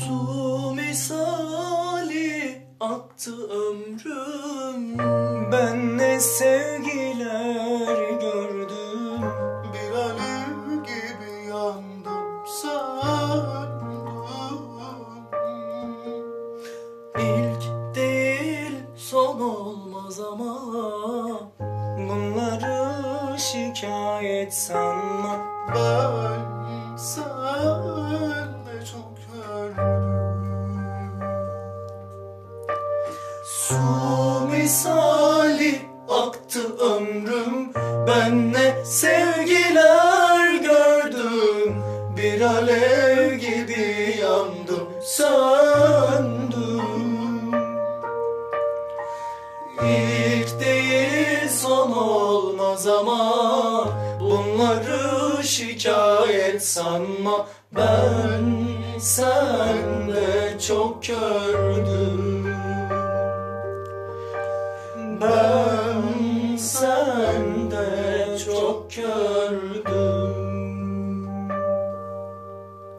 Su misali aktı ömrüm. Ben ne sevgiler gördüm. Bir alev gibi yandım sandım İlk değil son olmaz ama. Bunları şikayet sanma. Ben sende Su misali aktı ömrüm. Ben ne sevgiler gördüm. Bir alev gibi yandım söndüm. İlk değil son olmaz ama Bunları şikayet sanma. Ben sende çok gördüm sende çok gördüm